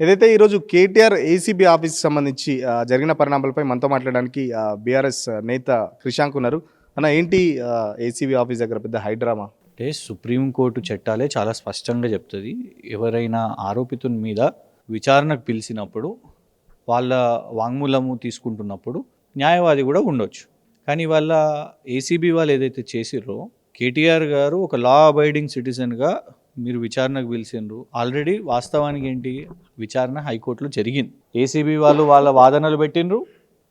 ఏదైతే ఈరోజు KTR ACB office సంబంధించి జరిగిన పరిణామాలపై మనతో మాట్లాడడానికి బీఆర్ఎస్ నేత క్రిషాంక్ ఉన్నారు. అన్న ఏంటి ఏసీబీ ఆఫీస్ దగ్గర పెద్ద హైడ్రామా అంటే సుప్రీంకోర్టు చట్టాలే చాలా స్పష్టంగా చెప్తుంది. ఎవరైనా ఆరోపితుని మీద విచారణకు పిలిచినప్పుడు వాళ్ళ వాంగ్మూలము తీసుకుంటున్నప్పుడు న్యాయవాది కూడా ఉండొచ్చు. కానీ వాళ్ళ ఏసీబీ వాళ్ళు ఏదైతే చేసిర్రో కేటీఆర్ గారు ఒక లా అబైడింగ్ సిటిజన్గా మీరు విచారణకు పిలిచిండ్రు. ఆల్రెడీ వాస్తవానికి ఏంటి? విచారణ హైకోర్టులో జరిగింది. ఏసీబీ వాళ్ళు వాళ్ళ వాదనలు పెట్టిండ్రు.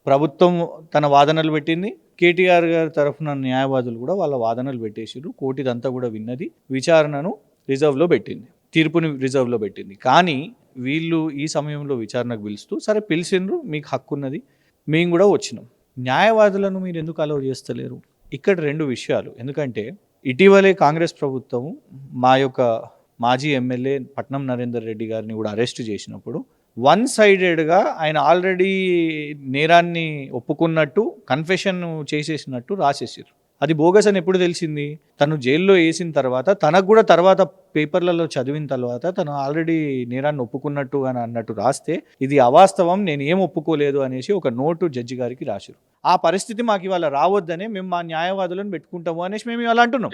ప్రభుత్వం తన వాదనలు పెట్టింది. కేటీఆర్ గారి తరఫున న్యాయవాదులు కూడా వాళ్ళ వాదనలు పెట్టేసిండ్రు. కోర్టు ఇదంతా కూడా విన్నది. విచారణను రిజర్వ్లో పెట్టింది. తీర్పుని రిజర్వ్లో పెట్టింది. కానీ వీళ్ళు ఈ సమయంలో విచారణకు పిలుస్తూ సరే పిలిచిండ్రు. మీకు హక్కు ఉన్నది. మేము కూడా వచ్చినాం. న్యాయవాదులను మీరు ఎందుకు అలవ్ చేస్తలేరు? ఇక్కడ రెండు విషయాలు. ఎందుకంటే ఇటీవలే కాంగ్రెస్ ప్రభుత్వం మా యొక్క మాజీ ఎమ్మెల్యే పట్నం నరేందర్ రెడ్డి గారిని కూడా అరెస్ట్ చేసినప్పుడు వన్ సైడెడ్గా ఆయన ఆల్రెడీ నేరాన్ని ఒప్పుకున్నట్టు కన్ఫెషన్ చేసేసినట్టు రాసేసారు అది బోగస్ అని ఎప్పుడు తెలిసింది? తను జైల్లో వేసిన తర్వాత తనకు కూడా తర్వాత పేపర్లలో చదివిన తర్వాత తను ఆల్రెడీ నేరాన్ని ఒప్పుకున్నట్టు అని అన్నట్టు రాస్తే ఇది అవాస్తవం నేను ఏం ఒప్పుకోలేదు అనేసి ఒక నోటు జడ్జి గారికి రాశారు ఆ పరిస్థితి మాకు ఇవాళ రావద్దనే మేము మా న్యాయవాదులను పెట్టుకుంటాము అనేసి మేము ఇవాళ అంటున్నాం.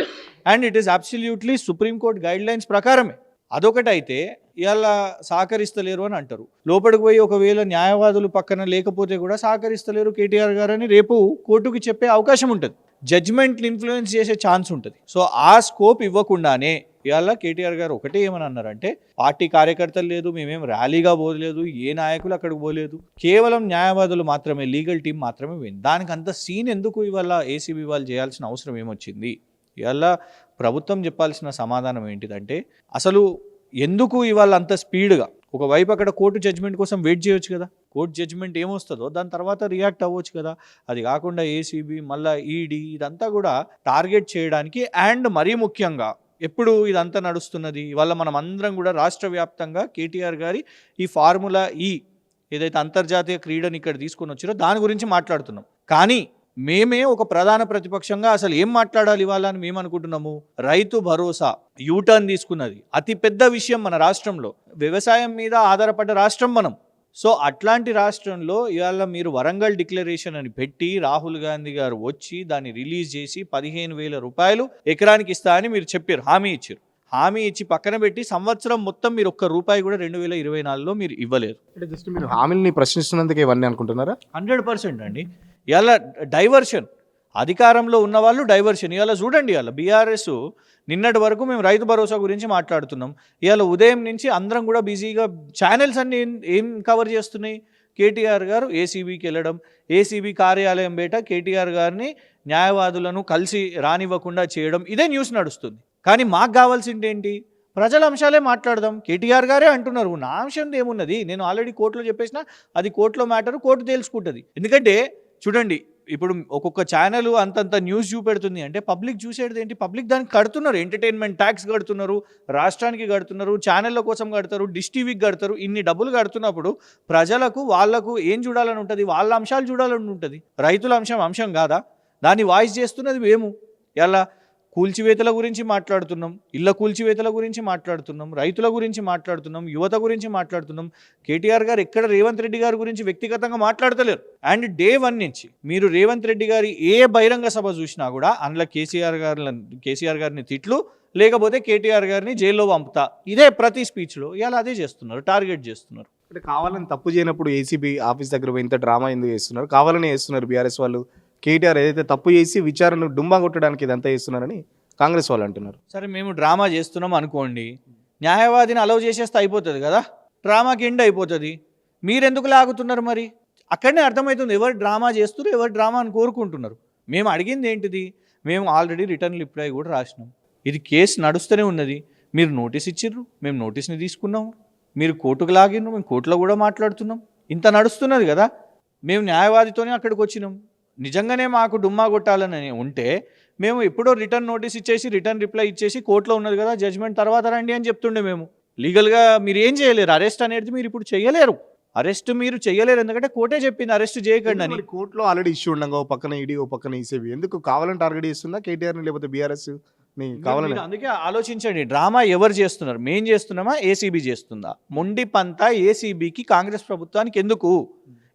And it is absolutely supreme court guidelines ప్రకారమే. అదొకటైతే ఇవాళ సహకరిస్తలేరు అని అంటారు. లోపలికి పోయి ఒకవేళ న్యాయవాదులు పక్కన లేకపోతే కూడా సహకరిస్తలేరు కేటీఆర్ గారు అని రేపు కోర్టుకి చెప్పే అవకాశం ఉంటుంది. జడ్జ్మెంట్ని ఇన్ఫ్లుయెన్స్ చేసే ఛాన్స్ ఉంటుంది. సో ఆ స్కోప్ ఇవ్వకుండానే ఇవాళ కేటీఆర్ గారు ఒకటే ఏమని అన్నారంటే పార్టీ కార్యకర్తలు లేదు మేమేం ర్యాలీగా పోలేదు ఏ నాయకులు అక్కడికి పోలేదు. కేవలం న్యాయవాదులు మాత్రమే లీగల్ టీం మాత్రమే పోయింది దానికి అంత సీన్ ఎందుకు ఇవాళ ఏసీబీ వాళ్ళు చేయాల్సిన అవసరం ఏమొచ్చింది? ఇవాళ ప్రభుత్వం చెప్పాల్సిన సమాధానం ఏంటిదంటే అసలు ఎందుకు ఇవాళ అంత స్పీడ్గా? ఒకవైపు అక్కడ కోర్టు జడ్జ్మెంట్ కోసం వెయిట్ చేయొచ్చు కదా? కోర్టు జడ్జ్మెంట్ ఏమొస్తుందో దాని తర్వాత రియాక్ట్ అవ్వచ్చు కదా? అది కాకుండా ఏసీబీ మళ్ళీ ఈడీ ఇదంతా కూడా టార్గెట్ చేయడానికి అండ్ మరీ ముఖ్యంగా ఎప్పుడు ఇదంతా నడుస్తున్నది? ఇవాళ మనం అందరం కూడా రాష్ట్ర వ్యాప్తంగా కేటీఆర్ గారి ఈ ఫార్ములా ఈ ఏదైతే అంతర్జాతీయ క్రీడని ఇక్కడ తీసుకొని వచ్చారో దాని గురించి మాట్లాడుతున్నాం. కానీ మేమే ఒక ప్రధాన ప్రతిపక్షంగా అసలు ఏం మాట్లాడాలి ఇవాళ అని మేము అనుకుంటున్నాము? రైతు భరోసా యూటర్న్ తీసుకున్నది. అతి పెద్ద విషయం మన రాష్ట్రంలో. వ్యవసాయం మీద ఆధారపడ్డ రాష్ట్రం మనం. సో అట్లాంటి రాష్ట్రంలో ఇవాళ మీరు వరంగల్ డిక్లరేషన్ అని పెట్టి రాహుల్ గాంధీ గారు వచ్చి దాన్ని రిలీజ్ చేసి పదిహేను వేల రూపాయలు ఎకరానికి ఇస్తా అని మీరు చెప్పారు హామీ ఇచ్చారు. హామీ ఇచ్చి పక్కన పెట్టి సంవత్సరం మొత్తం మీరు ఒక్క రూపాయి కూడా రెండు వేల ఇరవై నాలుగులో మీరు ఇవ్వలేరు. అంటే జస్ట్ మీరు హామీల్ని ప్రశ్నిస్తున్నందుకే ఇవన్నీ అనుకుంటున్నారా? హండ్రెడ్ పర్సెంట్ అండి. ఇవాళ డైవర్షన్. అధికారంలో ఉన్న వాళ్ళు డైవర్షన్. ఇవాళ చూడండి ఇవాళ బీఆర్ఎస్ నిన్నటి వరకు మేము రైతు భరోసా గురించి మాట్లాడుతున్నాం. ఇవాళ ఉదయం నుంచి అందరం కూడా బిజీగా ఛానల్స్ అన్ని ఏం- కవర్ చేస్తున్నాయి? కేటీఆర్ గారు ఏసీబీకి వెళ్ళడం ఏసీబీ కార్యాలయం బయట కేటీఆర్ గారిని న్యాయవాదులను కలిసి రానివ్వకుండా చేయడం ఇదే న్యూస్ నడుస్తుంది. కానీ మాకు కావాల్సింది ఏంటి? ప్రజల అంశాలే మాట్లాడదాం. కేటీఆర్ గారే అంటున్నారు. నా అంశం ఏమున్నది? నేను ఆల్రెడీ కోర్టులో చెప్పేసిన అది కోర్టులో మ్యాటర్ కోర్టు తేల్చుకుంటుంది. ఎందుకంటే చూడండి ఇప్పుడు ఒక్కొక్క ఛానల్ అంతంత న్యూస్ చూపెడుతుంది. అంటే పబ్లిక్ చూసేది ఏంటి? పబ్లిక్ దానికి కడుతున్నారు. ఎంటర్టైన్మెంట్ ట్యాక్స్ కడుతున్నారు. రాష్ట్రానికి కడుతున్నారు. ఛానళ్ళ కోసం కడతారు. డిష్ టీవీకి కడతారు. ఇన్ని డబ్బులు కడుతున్నప్పుడు ప్రజలకు వాళ్ళకు ఏం చూడాలని ఉంటుంది? వాళ్ళ అంశాలు చూడాలని ఉంటుంది. రైతుల అంశం అంశం కాదా? దాన్ని వాయిస్ చేస్తున్నది మేము. ఎలా? కూల్చివేతల గురించి మాట్లాడుతున్నాం ఇళ్ళ కూల్చివేతల గురించి మాట్లాడుతున్నాం రైతుల గురించి మాట్లాడుతున్నాం యువత గురించి మాట్లాడుతున్నాం. కేటీఆర్ గారు ఎక్కడ రేవంత్ రెడ్డి గారి గురించి వ్యక్తిగతంగా మాట్లాడతలేరు. అండ్ డే వన్ నుంచి మీరు రేవంత్ రెడ్డి గారి ఏ బహిరంగ సభ చూసినా కూడా అందులో కేసీఆర్ గారి కేసీఆర్ గారిని తిట్లు లేకపోతే కేటీఆర్ గారిని జైల్లో పంపుతా. ఇదే ప్రతి స్పీచ్లో ఇవాళ అదే చేస్తున్నారు టార్గెట్ చేస్తున్నారు. అంటే కావాలని తప్పు చేయనప్పుడు ఏసీబీ ఆఫీస్ దగ్గర పోయి ఇంత డ్రామా ఎందుకు చేస్తున్నారు? కావాలని చేస్తున్నారు బీఆర్ఎస్ వాళ్ళు. కేటీఆర్ ఏదైతే తప్పు చేసి విచారణను డుమ్మా కొట్టడానికి ఇదంతా చేస్తున్నారని కాంగ్రెస్ వాళ్ళు అంటున్నారు. సరే మేము డ్రామా చేస్తున్నాం అనుకోండి న్యాయవాదిని అలౌ చేసేస్తే అయిపోతుంది కదా? డ్రామాకి ఎండ్ అయిపోతుంది. మీరెందుకు లాగుతున్నారు మరి? అక్కడనే అర్థమవుతుంది ఎవరు డ్రామా చేస్తున్నారు ఎవరు డ్రామా అని కోరుకుంటున్నారు. మేము అడిగింది ఏంటిది? మేము ఆల్రెడీ రిటర్న్ రిప్లై కూడా రాసినాం. ఇది కేసు నడుస్తూనే ఉన్నది. మీరు నోటీస్ ఇచ్చిర్రు మేము నోటీస్ని తీసుకున్నాము మీరు కోర్టుకు లాగిర్రు మేము కోర్టులో కూడా మాట్లాడుతున్నాం. ఇంత నడుస్తున్నది కదా? మేము న్యాయవాదితోనే అక్కడికి వచ్చినాం. నిజంగానే మాకు డుమ్మా కొట్టాలని ఉంటే మేము ఎప్పుడో రిటర్న్ నోటీస్ ఇచ్చేసి రిటర్న్ రిప్లై ఇచ్చేసి కోర్టులో ఉన్నది కదా జడ్జ్మెంట్ తర్వాత రండి అని చెప్తుండే మేము. లీగల్గా మీరు ఏం చేయలేరు. అరెస్ట్ అనేది మీరు ఇప్పుడు చేయలేరు. అరెస్ట్ మీరు చేయలేరు. ఎందుకంటే కోర్టే చెప్పింది అరెస్ట్ చేయకండి అని. కోర్టులో ఆల్రెడీ ఇష్యూ ఉండగా ఓ పక్కన ఈడీ ఓ పక్కన ఈసీబీ ఎందుకు కావాలని టార్గెట్ చేస్తుందా కేటీఆర్ లేకపోతే బీఆర్ఎస్ కావాలని? అందుకే ఆలోచించండి. డ్రామా ఎవరు చేస్తున్నారు? మేం చేస్తున్నామా? ఏసీబీ చేస్తుందా? మొండి పంత ఏసీబీకి కాంగ్రెస్ ప్రభుత్వానికి ఎందుకు?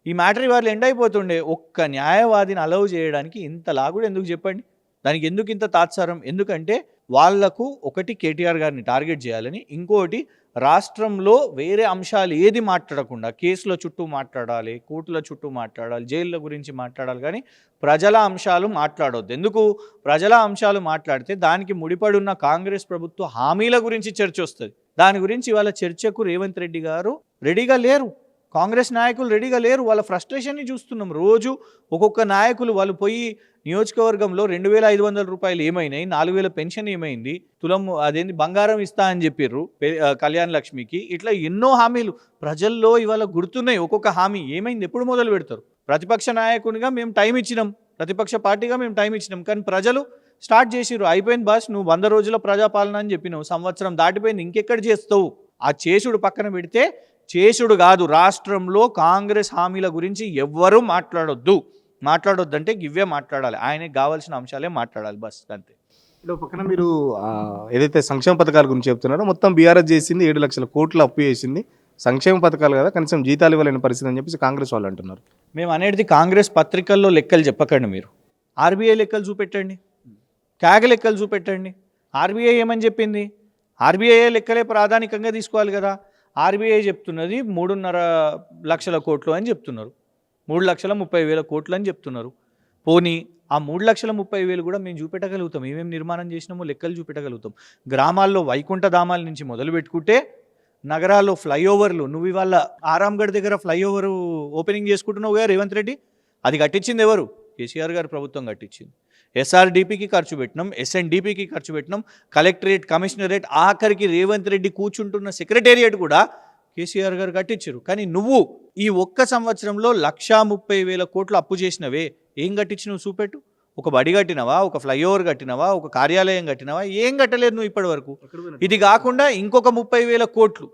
ఈ మ్యాటర్ ఇవాళ ఎండ్ అయిపోతుండే. ఒక్క న్యాయవాదిని అలౌ చేయడానికి ఇంత లాగుడు ఎందుకు చెప్పండి? దానికి ఎందుకు ఇంత తాత్సారం? ఎందుకంటే వాళ్ళకు ఒకటి కేటీఆర్ గారిని టార్గెట్ చేయాలని ఇంకోటి రాష్ట్రంలో వేరే అంశాలు ఏది మాట్లాడకుండా కేసుల చుట్టూ మాట్లాడాలి కోర్టుల చుట్టూ మాట్లాడాలి జైళ్ళ గురించి మాట్లాడాలి కానీ ప్రజల అంశాలు మాట్లాడొద్దు. ఎందుకు? ప్రజల అంశాలు మాట్లాడితే దానికి ముడిపడి ఉన్న కాంగ్రెస్ ప్రభుత్వ హామీల గురించి చర్చ వస్తుంది. దాని గురించి ఇవాళ చర్చకు రేవంత్ రెడ్డి గారు రెడీగా లేరు. కాంగ్రెస్ నాయకులు రెడీగా లేరు. వాళ్ళ ఫ్రస్ట్రేషన్ని చూస్తున్నాం. రోజు ఒక్కొక్క నాయకులు వాళ్ళు పోయి నియోజకవర్గంలో రెండు వేల ఐదు వందల రూపాయలు ఏమైనాయి నాలుగు వేల పెన్షన్ ఏమైంది తులం అదేంది బంగారం ఇస్తా అని చెప్పిర్రు కళ్యాణ్ లక్ష్మికి. ఇట్లా ఎన్నో హామీలు ప్రజల్లో ఇవాళ గుర్తున్నాయి. ఒక్కొక్క హామీ ఏమైంది? ఎప్పుడు మొదలు పెడతారు? ప్రతిపక్ష నాయకునిగా మేము టైం ఇచ్చినాం. ప్రతిపక్ష పార్టీగా మేము టైం ఇచ్చినాం. కానీ ప్రజలు స్టార్ట్ చేసిర్రు. అయిపోయింది బాస్ నువ్వు వంద రోజుల ప్రజాపాలన అని చెప్పినావు. సంవత్సరం దాటిపోయింది. ఇంకెక్కడ చేస్తావు? ఆ చేసుడు పక్కన పెడితే చేసుడు కాదు రాష్ట్రంలో కాంగ్రెస్ హామీల గురించి ఎవ్వరూ మాట్లాడొద్దు. మాట్లాడొద్దంటే ఇవే మాట్లాడాలి. ఆయనకి కావాల్సిన అంశాలే మాట్లాడాలి బస్ అంతే. ఇప్పుడు పక్కన మీరు ఏదైతే సంక్షేమ పథకాల గురించి చెప్తున్నారో మొత్తం బీఆర్ఎస్ చేసింది ఏడు లక్షల కోట్లు అప్పు చేసింది. సంక్షేమ పథకాలు కదా కనీసం జీతాలు ఇవ్వలేని పరిస్థితి అని చెప్పేసి కాంగ్రెస్ వాళ్ళు అంటున్నారు. మేము అనేది కాంగ్రెస్ పత్రికల్లో లెక్కలు చెప్పకండి మీరు. ఆర్బీఐ లెక్కలు చూపెట్టండి. క్యాగ లెక్కలు చూపెట్టండి. ఆర్బీఐ ఏమని చెప్పింది? ఆర్బీఐ లెక్కలే ప్రాధానికంగా తీసుకోవాలి కదా. ఆర్బీఐ చెప్తున్నది మూడున్నర లక్షల కోట్లు అని చెప్తున్నారు. మూడు లక్షల ముప్పై వేల కోట్లు అని చెప్తున్నారు. పోనీ ఆ మూడు లక్షల ముప్పై వేలు కూడా మేము చూపెట్టగలుగుతాం. ఏమేమి నిర్మాణం చేసినామో లెక్కలు చూపెట్టగలుగుతాం. గ్రామాల్లో వైకుంఠధామాల నుంచి మొదలు పెట్టుకుంటే నగరాల్లో ఫ్లైఓవర్లు నువ్వు ఇవాళ ఆరాంగఢ్ దగ్గర ఫ్లైఓవర్ ఓపెనింగ్ చేసుకుంటున్నావు కదా రేవంత్ రెడ్డి? అది కట్టించింది ఎవరు? కేసీఆర్ గారు ప్రభుత్వం కట్టించింది. ఎస్ఆర్డిపికి ఖర్చు పెట్టినాం ఎస్ఎన్డిపికి ఖర్చు పెట్టినాం. కలెక్టరేట్ కమిషనరేట్ ఆఖరికి రేవంత్ రెడ్డి కూర్చుంటున్న సెక్రటేరియట్ కూడా కేసీఆర్ గారు కట్టించారు. కానీ నువ్వు ఈ ఒక్క సంవత్సరంలో లక్షా ముప్పై వేల కోట్లు అప్పు చేసినవే. ఏం కట్టించినావు చూపెట్టు? ఒక బడి కట్టినవా? ఒక ఫ్లైఓవర్ కట్టినవా? ఒక కార్యాలయం కట్టినవా? ఏం కట్టలేదు నువ్వు ఇప్పటి వరకు? ఇది కాకుండా ఇంకొక ముప్పై వేల కోట్లు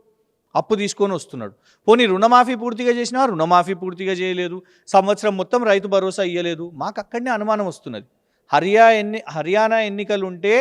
అప్పు తీసుకొని వస్తున్నాడు. పోనీ రుణమాఫీ పూర్తిగా చేసినా రుణమాఫీ పూర్తిగా చేయలేదు. సంవత్సరం మొత్తం రైతు భరోసా ఇవ్వలేదు మాకు అక్కడనే అనుమానం వస్తున్నది. హర్యా ఎన్ని హర్యానా ఎన్నికలు ఉంటే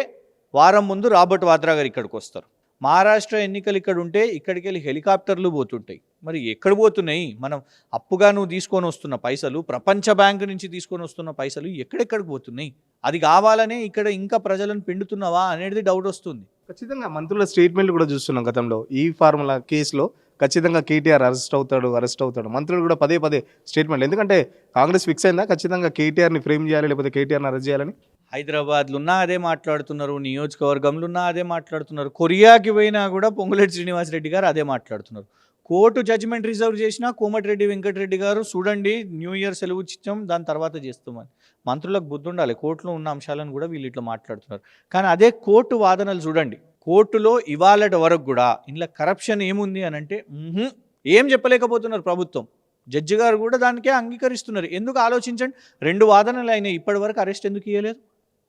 వారం ముందు రాబర్ట్ వాద్రా గారు ఇక్కడికి వస్తారు. మహారాష్ట్ర ఎన్నికలు ఇక్కడ ఉంటే ఇక్కడికి వెళ్ళి హెలికాప్టర్లు పోతుంటాయి. మరి ఎక్కడ పోతున్నాయి? మనం అప్పుగా నువ్వు తీసుకొని వస్తున్న పైసలు ప్రపంచ బ్యాంకు నుంచి తీసుకొని వస్తున్న పైసలు ఎక్కడెక్కడికి పోతున్నాయి? అది కావాలనే ఇక్కడ ఇంకా ప్రజలను పిండుతున్నావా అనేది డౌట్ వస్తుంది. ఖచ్చితంగా మంత్రుల స్టేట్మెంట్లు కూడా చూస్తున్నాం గతంలో. ఈ ఫార్ములా కేసులో ఖచ్చితంగా కేటీఆర్ అరెస్ట్ అవుతాడు అరెస్ట్ అవుతాడు. మంత్రులు కూడా పదే పదే స్టేట్మెంట్ ఎందుకంటే కాంగ్రెస్ ఫిక్స్ అయిందా? ఖచ్చితంగా కేటీఆర్ని ఫ్రేమ్ చేయాలి లేకపోతే కేటీఆర్ని అరెస్ట్ చేయాలని? హైదరాబాద్లో ఉన్నా అదే మాట్లాడుతున్నారు నియోజకవర్గంలో ఉన్నా అదే మాట్లాడుతున్నారు. కొరియాకి పోయినా కూడా పొంగులేటి శ్రీనివాసరెడ్డి గారు అదే మాట్లాడుతున్నారు. కోర్టు జడ్జిమెంట్ రిజర్వ్ చేసినా కోమటిరెడ్డి వెంకటరెడ్డి గారు చూడండి న్యూ ఇయర్ సెలవు ఇచ్చాం దాని తర్వాత చేస్తామని. మంత్రులకు బుద్ధి ఉండాలి కోర్టులో ఉన్న అంశాలను కూడా వీళ్ళు ఇట్లా మాట్లాడుతున్నారు. కానీ అదే కోర్టు వాదనలు చూడండి. కోర్టులో ఇవాళటి వరకు కూడా ఇందులో కరప్షన్ ఏముంది అని అంటే ఏం చెప్పలేకపోతున్నారు ప్రభుత్వం. జడ్జి గారు కూడా దానికే అంగీకరిస్తున్నారు. ఎందుకు ఆలోచించండి? రెండు వాదనలు అయినాయి. ఇప్పటి వరకు అరెస్ట్ ఎందుకు ఇవ్వలేదు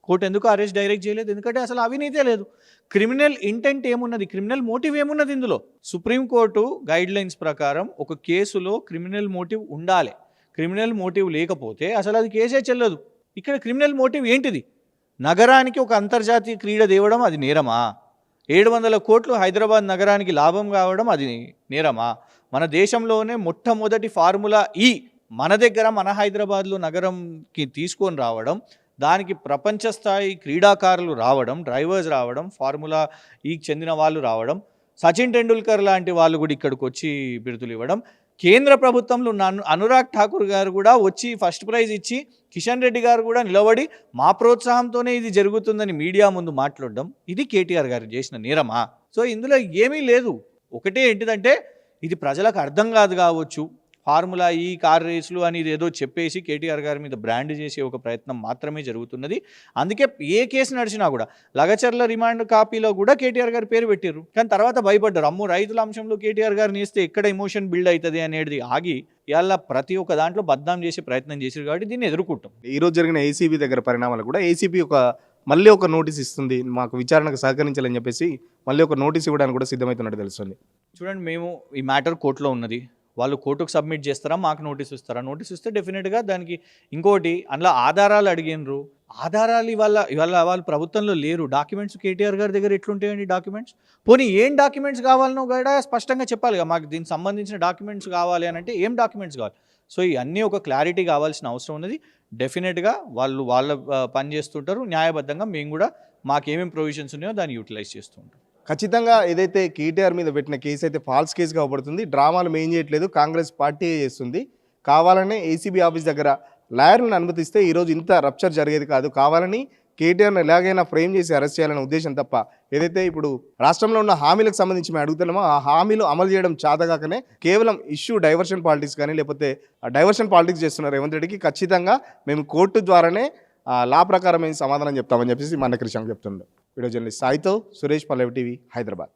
కోర్టు ఎందుకు అరెస్ట్ డైరెక్ట్ చేయలేదు? ఎందుకంటే అసలు అవినీతే లేదు. క్రిమినల్ ఇంటెంట్ ఏమున్నది? క్రిమినల్ మోటివ్ ఏమున్నది ఇందులో? సుప్రీంకోర్టు గైడ్ లైన్స్ ప్రకారం ఒక కేసులో క్రిమినల్ మోటివ్ ఉండాలి. క్రిమినల్ మోటివ్ లేకపోతే అసలు అది కేసే చెల్లదు. ఇక్కడ క్రిమినల్ మోటివ్ ఏంటిది? నగరానికి ఒక అంతర్జాతీయ క్రీడ తేవడం అది నేరమా? ఏడు వందల కోట్లు హైదరాబాద్ నగరానికి లాభం కావడం అది నేరమా? మన దేశంలోనే మొట్టమొదటి ఫార్ములా ఈ మన దగ్గర మన హైదరాబాద్లో నగరంకి తీసుకొని రావడం దానికి ప్రపంచ స్థాయి క్రీడాకారులు రావడం డ్రైవర్స్ రావడం ఫార్ములా ఈకి చెందిన వాళ్ళు రావడం సచిన్ టెండూల్కర్ లాంటి వాళ్ళు కూడా ఇక్కడికి వచ్చి బిరుదులు ఇవ్వడం కేంద్ర ప్రభుత్వంలో ఉన్న అనురాగ్ ఠాకూర్ గారు కూడా వచ్చి ఫస్ట్ ప్రైజ్ ఇచ్చి కిషన్ రెడ్డి గారు కూడా నిలబడి మా ప్రోత్సాహంతోనే ఇది జరుగుతుందని మీడియా ముందు మాట్లాడడం ఇది కేటీఆర్ గారు చేసిన నేరమా? సో ఇందులో ఏమీ లేదు. ఒకటే ఏంటిదంటే ఇది ప్రజలకు అర్థం కాదు కావచ్చు. ఫార్ములా ఈ కార్ రేసులు అని ఏదో చెప్పేసి కేటీఆర్ గారి మీద బ్రాండ్ చేసే ఒక ప్రయత్నం మాత్రమే జరుగుతున్నది. అందుకే ఏ కేసు నడిచినా కూడా లగచర్ల రిమాండ్ కాపీలో కూడా కేటీఆర్ గారి పేరు పెట్టారు కానీ తర్వాత భయపడ్డారు. అమ్ము రైతుల అంశంలో కేటీఆర్ గారిని వేస్తే ఎక్కడ ఎమోషన్ బిల్డ్ అవుతుంది అనేది ఆగి ఇవాళ ప్రతి ఒక్క దాంట్లో బద్నాం చేసే ప్రయత్నం చేశారు కాబట్టి దీన్ని ఎదుర్కొంటాం. ఈ రోజు జరిగిన ఏసీబీ దగ్గర పరిణామాలు కూడా ఏసీబీ ఒక మళ్ళీ ఒక నోటీస్ ఇస్తుంది మాకు విచారణకు సహకరించాలని చెప్పేసి మళ్ళీ ఒక నోటీస్ ఇవ్వడానికి కూడా సిద్ధమవుతున్నట్టు తెలుస్తుంది. చూడండి మేము ఈ మ్యాటర్ కోర్టులో ఉన్నది. వాళ్ళు కోర్టుకు సబ్మిట్ చేస్తారా మాకు నోటీస్ ఇస్తారా? నోటీస్ ఇస్తే డెఫినెట్గా దానికి ఇంకోటి అందులో ఆధారాలు అడిగినరు. ఆధారాలు ఇవాళ ఇవాళ వాళ్ళు ప్రభుత్వంలో లేరు. డాక్యుమెంట్స్ కేటీఆర్ గారి దగ్గర ఎట్లుంటాయండి డాక్యుమెంట్స్? పోనీ ఏం డాక్యుమెంట్స్ కావాలనో కూడా స్పష్టంగా చెప్పాలి కదా. మాకు దీనికి సంబంధించిన డాక్యుమెంట్స్ కావాలి అని అంటే ఏం డాక్యుమెంట్స్ కావాలి? సో ఇవన్నీ ఒక క్లారిటీ కావాల్సిన అవసరం ఉన్నది. డెఫినెట్గా వాళ్ళు వాళ్ళ పని చేస్తుంటారు. న్యాయబద్ధంగా మేము కూడా మాకు ఏమేమి ప్రొవిజన్స్ ఉన్నాయో దాన్ని యూటిలైజ్ చేస్తూ ఉంటాం. ఖచ్చితంగా ఏదైతే కేటీఆర్ మీద పెట్టిన కేసు అయితే ఫాల్స్ కేసుగా అవబడుతుంది. డ్రామాలు మేం చేయట్లేదు. కాంగ్రెస్ పార్టీ చేస్తుంది? కావాలనే ఏసీబీ ఆఫీస్ దగ్గర లాయర్లను అనుమతిస్తే ఈరోజు ఇంత రప్చర్ జరిగేది కాదు. కావాలని కేటీఆర్ని ఎలాగైనా ఫ్రేమ్ చేసి అరెస్ట్ చేయాలనే ఉద్దేశం తప్ప ఏదైతే ఇప్పుడు రాష్ట్రంలో ఉన్న హామీలకు సంబంధించి మేము అడుగుతున్నామో ఆ హామీలు అమలు చేయడం చాతగాకనే కేవలం ఇష్యూ డైవర్షన్ పాలిటిక్స్ కానీ లేకపోతే డైవర్షన్ పాలిటిక్స్ చేస్తున్నారు రేవంత్ రెడ్డికి ఖచ్చితంగా మేము కోర్టు ద్వారానే లా ప్రకారం సమాధానం చెప్తామని చెప్పేసి మన కృష్ణ చెప్తుండే. వీడియో జర్నలిస్ట్ సాయితో సురేష్ పల్లవి టీవీ హైదరాబాద్.